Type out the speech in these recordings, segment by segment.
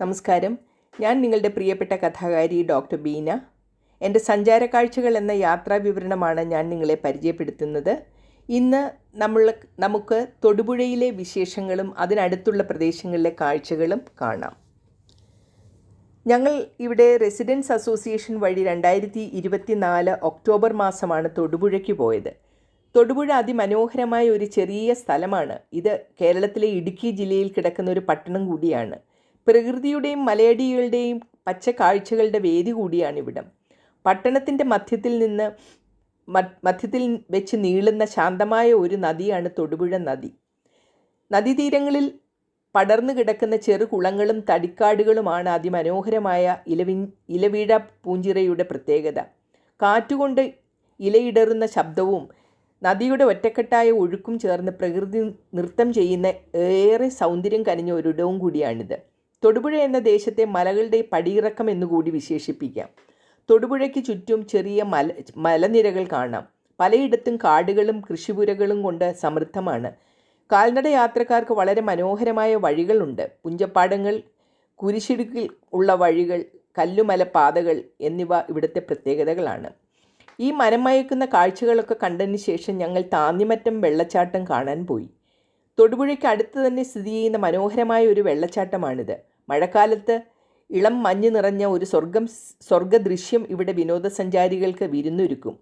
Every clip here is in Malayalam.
നമസ്കാരം. ഞാൻ നിങ്ങളുടെ പ്രിയപ്പെട്ട കഥാകാരി ഡോക്ടർ ബീന. എന്റെ സഞ്ചാര കാഴ്ചകൾ എന്ന യാത്രാ വിവരണമാണ് ഞാൻ നിങ്ങളെ പരിചയപ്പെടുത്തുന്നത്. ഇന്ന് നമ്മൾ നമുക്ക് തൊടുപുഴയിലെ വിശേഷങ്ങളും അതിനടുത്തുള്ള പ്രദേശങ്ങളിലെ കാഴ്ചകളും കാണാം. ഞങ്ങൾ ഇവിടെ റെസിഡൻസ് അസോസിയേഷൻ വഴി രണ്ടായിരത്തി ഇരുപത്തി നാല് ഒക്ടോബർ മാസമാണ് തൊടുപുഴയ്ക്ക് പോയത്. തൊടുപുഴ അതിമനോഹരമായ ഒരു ചെറിയ സ്ഥലമാണ്. ഇത് കേരളത്തിലെ ഇടുക്കി ജില്ലയിൽ കിടക്കുന്ന ഒരു പട്ടണം കൂടിയാണ്. പ്രകൃതിയുടെയും മലയടികളുടെയും പച്ച കാഴ്ചകളുടെ വേദി കൂടിയാണ് ഇവിടം പട്ടണത്തിന്റെ മധ്യത്തിൽ നിന്ന് മധ്യത്തിൽ വെച്ച് നീളുന്ന ശാന്തമായ ഒരു നദിയാണ് തൊടുപുഴ നദി. നദീതീരങ്ങളിൽ പടർന്നു കിടക്കുന്ന ചെറു കുളങ്ങളും തടിക്കാടുകളുമാണ് അതിമനോഹരമായ ഇലവി ഇലവീഴ പൂഞ്ചിറയുടെ പ്രത്യേകത. കാറ്റുകൊണ്ട് ഇലയിടറുന്ന ശബ്ദവും നദിയുടെ ഒറ്റക്കെട്ടായ ഒഴുക്കും ചേർന്ന് പ്രകൃതി നൃത്തം ചെയ്യുന്ന ഏറെ സൗന്ദര്യം കനിഞ്ഞ ഒരിടവും കൂടിയാണിത്. തൊടുപുഴ എന്ന ദേശത്തെ മലകളുടെ പടിയിറക്കം എന്നുകൂടി വിശേഷിപ്പിക്കാം. തൊടുപുഴയ്ക്ക് ചുറ്റും ചെറിയ മല മലനിരകൾ കാണാം. പലയിടത്തും കാടുകളും കൃഷിപുരകളും കൊണ്ട് സമൃദ്ധമാണ്. കാൽനട യാത്രക്കാർക്ക് വളരെ മനോഹരമായ വഴികളുണ്ട്. പുഞ്ചപ്പാടങ്ങൾ കുരിശിടുക്കിൽ ഉള്ള വഴികൾ കല്ലുമല പാതകൾ എന്നിവ ഇവിടുത്തെ പ്രത്യേകതകളാണ്. ഈ മരമയക്കുന്ന കാഴ്ചകളൊക്കെ കണ്ടതിന് ശേഷം ഞങ്ങൾ താന്നിമറ്റം വെള്ളച്ചാട്ടം കാണാൻ പോയി. തൊടുപുഴയ്ക്ക് അടുത്ത് തന്നെ സ്ഥിതി ചെയ്യുന്ന മനോഹരമായ ഒരു വെള്ളച്ചാട്ടമാണിത്. മഴക്കാലത്ത് ഇളം മഞ്ഞ് നിറഞ്ഞ ഒരു സ്വർഗം സ്വർഗദൃശ്യം ഇവിടെ വിനോദസഞ്ചാരികൾക്ക് വിരുന്നൊരുക്കും.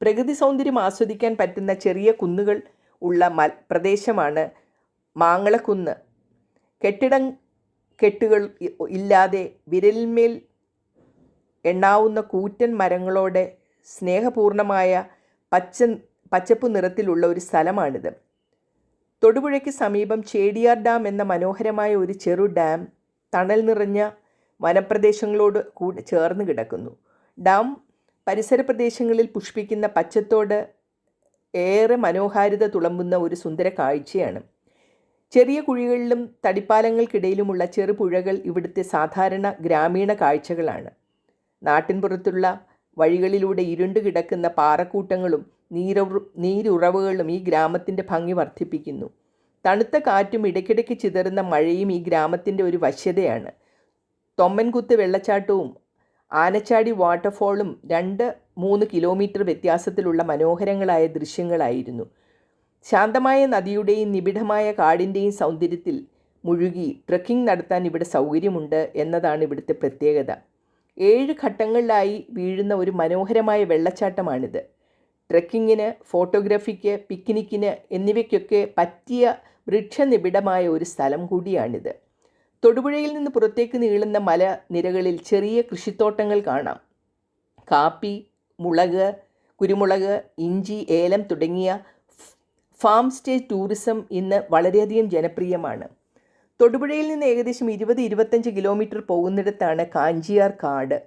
പ്രകൃതി സൗന്ദര്യം ആസ്വദിക്കാൻ പറ്റുന്ന ചെറിയ കുന്നുകൾ ഉള്ള മൽ പ്രദേശമാണ് മാങ്ങളക്കുന്ന്. കെട്ടിടം കെട്ടുകൾ ഇല്ലാതെ വിരലിന്മേൽ എണ്ണാവുന്ന കൂറ്റൻ മരങ്ങളോടെ സ്നേഹപൂർണമായ പച്ച പച്ചപ്പ് നിറത്തിലുള്ള ഒരു സ്ഥലമാണിത്. തൊടുപുഴയ്ക്ക് സമീപം ചേടിയാർ ഡാം എന്ന മനോഹരമായ ഒരു ചെറു ഡാം തണൽ നിറഞ്ഞ വനപ്രദേശങ്ങളോട് കൂടി ചേർന്ന് കിടക്കുന്നു. ഡാം പരിസര പ്രദേശങ്ങളിൽ പുഷ്പിക്കുന്ന പച്ചത്തോട് ഏറെ മനോഹാരിത തുളമ്പുന്ന ഒരു സുന്ദര കാഴ്ചയാണ്. ചെറിയ കുഴികളിലും തടിപ്പാലങ്ങൾക്കിടയിലുമുള്ള ചെറു പുഴകൾ ഇവിടുത്തെ സാധാരണ ഗ്രാമീണ കാഴ്ചകളാണ്. നാട്ടിൻപുറത്തുള്ള വഴികളിലൂടെ ഇരുണ്ടു കിടക്കുന്ന പാറക്കൂട്ടങ്ങളും നീരുറ നീരുറവുകളും ഈ ഗ്രാമത്തിന്റെ ഭംഗി വർദ്ധിപ്പിക്കുന്നു. തണുത്ത കാറ്റും ഇടയ്ക്കിടയ്ക്ക് ചിതറുന്ന മഴയും ഈ ഗ്രാമത്തിന്റെ ഒരു വശ്യതയാണ്. തൊമ്മൻകുത്ത് വെള്ളച്ചാട്ടവും ആനച്ചാടി വാട്ടർഫോളും രണ്ട് മൂന്ന് കിലോമീറ്റർ വ്യത്യാസത്തിലുള്ള മനോഹരങ്ങളായ ദൃശ്യങ്ങളായിരുന്നു. ശാന്തമായ നദിയുടെയും നിബിഡമായ കാടിന്റെയും സൗന്ദര്യത്തിൽ മുഴുകി ട്രക്കിംഗ് നടത്താൻ ഇവിടെ സൗകര്യമുണ്ട് എന്നതാണ് ഇവിടുത്തെ പ്രത്യേകത. ഏഴ് ഘട്ടങ്ങളിലായി വീഴുന്ന ഒരു മനോഹരമായ വെള്ളച്ചാട്ടമാണിത്. ട്രെക്കിങ്ങിന് ഫോട്ടോഗ്രാഫിക്ക് പിക്നിക്കിന് എന്നിവയ്ക്കൊക്കെ പറ്റിയ വൃക്ഷനിബിഡമായ ഒരു സ്ഥലം കൂടിയാണിത്. തൊടുപുഴയിൽ നിന്ന് പുറത്തേക്ക് നീളുന്ന മലനിരകളിൽ ചെറിയ കൃഷിത്തോട്ടങ്ങൾ കാണാം. കാപ്പി മുളക് കുരുമുളക് ഇഞ്ചി ഏലം തുടങ്ങിയ ഫാം സ്റ്റേ ടൂറിസം ഇന്ന് വളരെയധികം ജനപ്രിയമാണ്. തൊടുപുഴയിൽ നിന്ന് ഏകദേശം ഇരുപത് ഇരുപത്തഞ്ച് കിലോമീറ്റർ പോകുന്നിടത്താണ് കാഞ്ചിയാർ കാട്.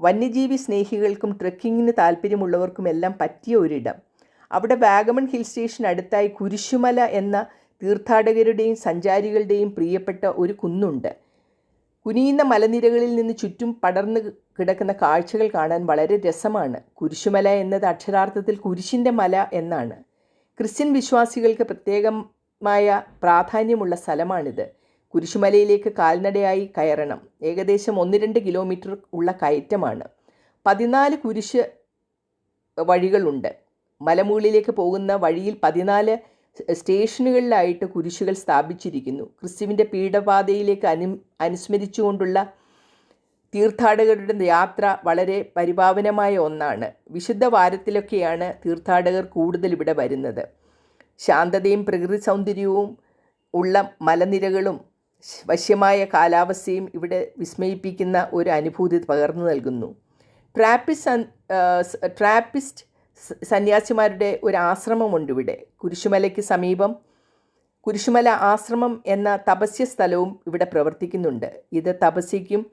വന്യജീവി സ്നേഹികൾക്കും ട്രെക്കിങ്ങിന് താല്പര്യമുള്ളവർക്കുമെല്ലാം പറ്റിയ ഒരിടം. അവിടെ വാഗമൺ ഹിൽ സ്റ്റേഷൻ അടുത്തായി കുരിശുമല എന്ന തീർത്ഥാടകരുടെയും സഞ്ചാരികളുടെയും പ്രിയപ്പെട്ട ഒരു കുന്നുണ്ട്. കുനിയുന്ന മലനിരകളിൽ നിന്ന് ചുറ്റും പടർന്നു കിടക്കുന്ന കാഴ്ചകൾ കാണാൻ വളരെ രസമാണ്. കുരിശുമല എന്നത് അക്ഷരാർത്ഥത്തിൽ കുരിശിന്റെ മല എന്നാണ്. ക്രിസ്ത്യൻ വിശ്വാസികൾക്ക് പ്രത്യേകമായ പ്രാധാന്യമുള്ള സ്ഥലമാണിത്. കുരിശുമലയിലേക്ക് കാൽനടയായി കയറണം. ഏകദേശം ഒന്ന് രണ്ട് കിലോമീറ്റർ ഉള്ള കയറ്റമാണ്. പതിനാല് കുരിശ് വഴികളുണ്ട്. മലമുകളിലേക്ക് പോകുന്ന വഴിയിൽ പതിനാല് സ്റ്റേഷനുകളിലായിട്ട് കുരിശുകൾ സ്ഥാപിച്ചിരിക്കുന്നു. ക്രിസ്തുവിന്റെ പീഠപാതയിലേക്ക് അനു അനുസ്മരിച്ചുകൊണ്ടുള്ള തീർത്ഥാടകരുടെ യാത്ര വളരെ പരിപാവനമായ ഒന്നാണ്. വിശുദ്ധ വാരത്തിലൊക്കെയാണ് തീർത്ഥാടകർ കൂടുതൽ ഇവിടെ വരുന്നത്. ശാന്തതയും പ്രകൃതി സൗന്ദര്യവും ഉള്ള മലനിരകളും വശ്യമായ കാലാവസ്ഥയും ഇവിടെ വിസ്മയിപ്പിക്കുന്ന ഒരു അനുഭൂതി പകർന്നു നൽകുന്നു. ട്രാപ്പിസ്റ്റ് സൻ- ആ, സ്- ട്രാപ്പിസ്റ്റ് സന്യാസിമാരുടെ ഒരു ആശ്രമമുണ്ട് ഇവിടെ. കുരിശുമലയ്ക്ക് സമീപം കുരിശുമല ആശ്രമം എന്ന തപസ്യ സ്ഥലവും ഇവിടെ പ്രവർത്തിക്കുന്നുണ്ട്. ഇത് തപസ്യയ്ക്കും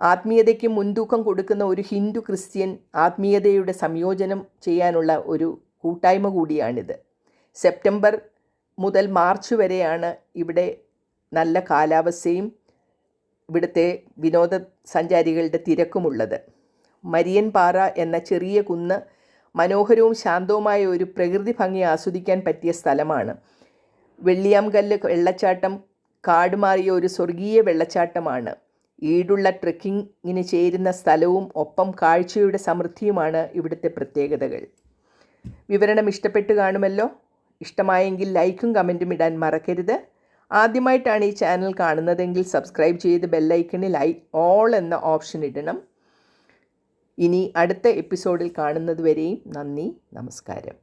ആത്മീയതയ്ക്കും മുൻതൂക്കം കൊടുക്കുന്ന ഒരു ഹിന്ദു ക്രിസ്ത്യൻ ആത്മീയതയുടെ സംയോജനം ചെയ്യാനുള്ള ഒരു കൂട്ടായ്മ കൂടിയാണിത്. സെപ്റ്റംബർ മുതൽ മാർച്ച് വരെയാണ് ഇവിടെ നല്ല കാലാവസ്ഥയും ഇവിടുത്തെ വിനോദസഞ്ചാരികളുടെ തിരക്കുമുള്ളത്. മരിയൻ പാറ എന്ന ചെറിയ കുന്ന് മനോഹരവും ശാന്തവുമായ ഒരു പ്രകൃതി ഭംഗി ആസ്വദിക്കാൻ പറ്റിയ സ്ഥലമാണ്. വെള്ളിയാംകല്ല് വെള്ളച്ചാട്ടം കാടുമാറിയ ഒരു സ്വർഗീയ വെള്ളച്ചാട്ടമാണ്. ഈടുള്ള ട്രെക്കിങ്ങിന് ചേരുന്ന സ്ഥലവും ഒപ്പം കാഴ്ചയുടെ സമൃദ്ധിയുമാണ് ഇവിടുത്തെ പ്രത്യേകതകൾ. വിവരണം ഇഷ്ടപ്പെട്ട് കാണുമല്ലോ? ഇഷ്ടമായെങ്കിൽ ലൈക്കും കമന്റും ഇടാൻ മറക്കരുത്. ആദ്യമായിട്ടാണ് ഈ ചാനൽ കാണുന്നതെങ്കിൽ സബ്സ്ക്രൈബ് ചെയ്ത് ബെല്ലൈക്കണിൽ ഐ ഓൾ എന്ന ഓപ്ഷൻ ഇടണം. ഇനി അടുത്ത എപ്പിസോഡിൽ കാണുന്നതുവരെയും നന്ദി നമസ്കാരം.